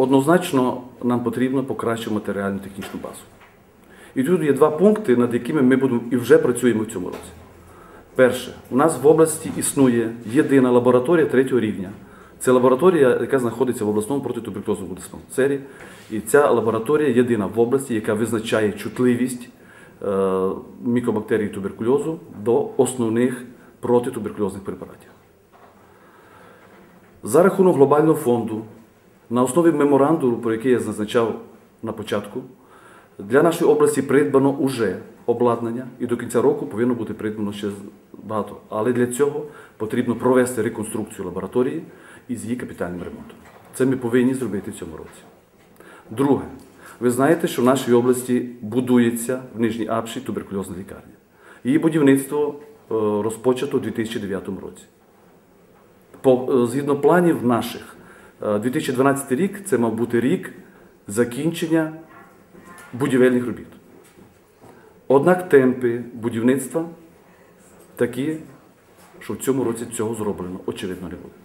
однозначно нам потрібно покращити матеріальну технічну базу. І тут є два пункти, над якими ми будемо і вже працюємо в цьому році. Перше, у нас в області існує єдина лабораторія третього рівня. Це лабораторія, яка знаходиться в обласному протитуберкульозному диспансері. І ця лабораторія єдина в області, яка визначає чутливість е, мікобактерій туберкульозу до основних протитуберкульозних препаратів. За рахунок глобального фонду, на основі меморандуму, про який я зазначав на початку, для нашої області придбано уже обладнання, і до кінця року повинно бути придбано ще багато. Але для цього потрібно провести реконструкцію лабораторії із її капітальним ремонтом. Це ми повинні зробити в цьому році. Друге, ви знаєте, що в нашій області будується в Нижній Апші туберкульозна лікарня. Її будівництво е, розпочато у 2009 році. Е, згідно планів наших, 2012 рік це мав бути рік закінчення будівельних робіт. Однак темпи будівництва такі, що в цьому році цього зроблено, очевидно, не буде.